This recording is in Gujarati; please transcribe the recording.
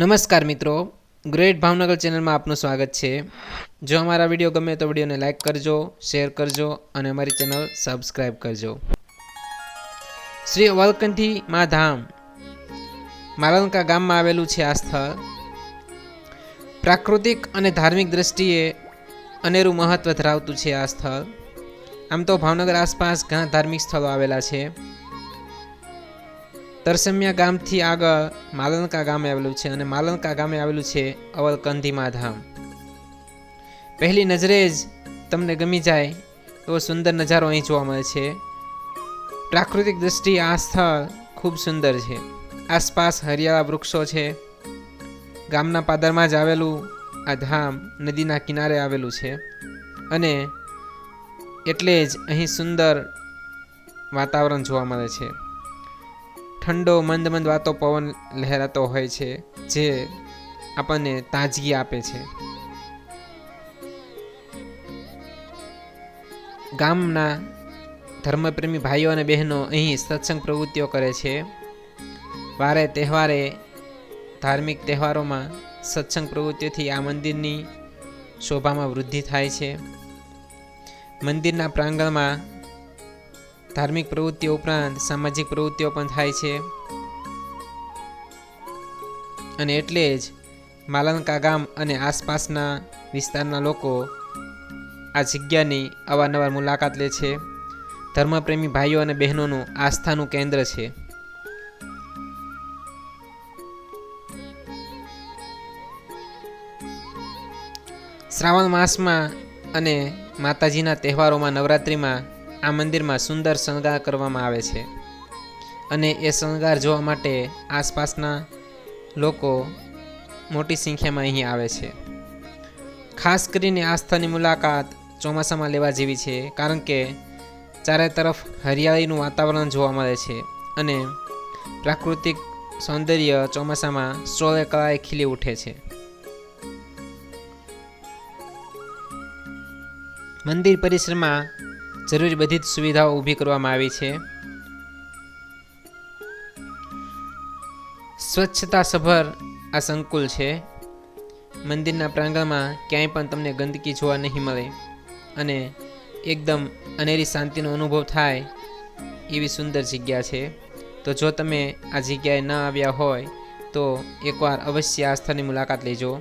નમસ્કાર મિત્રો. ગ્રેટ ભાવનગર ચેનલમાં આપનું સ્વાગત છે. જો અમારા વીડિયો ગમે તો વિડીયોને લાઇક કરજો શેર કરજો અને અમારી ચેનલ સબસ્ક્રાઈબ કરજો. શ્રી વલકંઠી મા ધામ માલનકા ગામમાં આવેલું છે આ સ્થળ. પ્રાકૃતિક અને ધાર્મિક દ્રષ્ટિએ અનેરું મહત્ત્વ ધરાવતું છે આ સ્થળ. આમ તો ભાવનગર આસપાસ ઘણા ધાર્મિક સ્થળો આવેલા છે. તરસમિયા ગામથી આગળ માલનકા ગામે આવેલું છે અને માલનકા ગામે આવેલું છે અવલકંધીમા ધામ પહેલી નજરે જ તમને ગમી જાય એવો સુંદર નજારો અહીં જોવા મળે છે. પ્રાકૃતિક દ્રષ્ટિએ આ સ્થળ ખૂબ સુંદર છે. આસપાસ હરિયાળા વૃક્ષો છે. ગામના પાદરમાં જ આવેલું આ ધામ નદીના કિનારે આવેલું છે. અને એટલે જ અહીં સુંદર વાતાવરણ જોવા મળે છે. ઠંડો, મંદ મંદ વાતો પવન લહેરાતો હોય છે, જે આપણને તાજગી આપે છે. ગામના ધર્મપ્રેમી ભાઈઓ અને બહેનો અહીં સત્સંગ પ્રવૃત્તિઓ કરે છે. વારે તહેવારે, ધાર્મિક તહેવારોમાં સત્સંગ પ્રવૃત્તિઓથી આ મંદિરની શોભામાં વૃદ્ધિ થાય છે. મંદિરના પ્રાંગણમાં ધાર્મિક પ્રવૃત્તિઓ ઉપરાંત સામાજિક પ્રવૃત્તિઓ પણ થાય છે. અને એટલે જ માલનકા ગામ અને આસપાસના વિસ્તારના લોકો આ જગ્યાની અવારનવાર મુલાકાત લે છે. ધર્મપ્રેમી ભાઈઓ અને બહેનોનું આસ્થાનું કેન્દ્ર છે. શ્રાવણ માસમાં અને માતાજીના તહેવારોમાં નવરાત્રિમાં આ મંદિરમાં સુંદર શણગાર કરવામાં આવે છે. અને એ શણગાર જોવા માટે આસપાસના લોકો મોટી સંખ્યામાં અહીં આવે છે. ખાસ કરીને આ સ્થળની મુલાકાત ચોમાસામાં લેવા જેવી છે, કારણ કે ચારે તરફ હરિયાળીનું વાતાવરણ જોવા મળે છે અને પ્રાકૃતિક સૌંદર્ય ચોમાસામાં સોળે કળાએ ખીલી ઉઠે છે. મંદિર પરિસરમાં જરૂરી બધી જ સુવિધાઓ ઊભી કરવામાં આવી છે. સ્વચ્છતા સભર આ સંકુલ છે. મંદિરના પ્રાંગણમાં ક્યાંય પણ તમને ગંદકી જોવા નહીં મળે અને એકદમ અનેરી શાંતિનો અનુભવ થાય એવી સુંદર જગ્યા છે. તો જો તમે આ જગ્યાએ ન આવ્યા હોય તો એકવાર અવશ્ય આ સ્થળની મુલાકાત લેજો.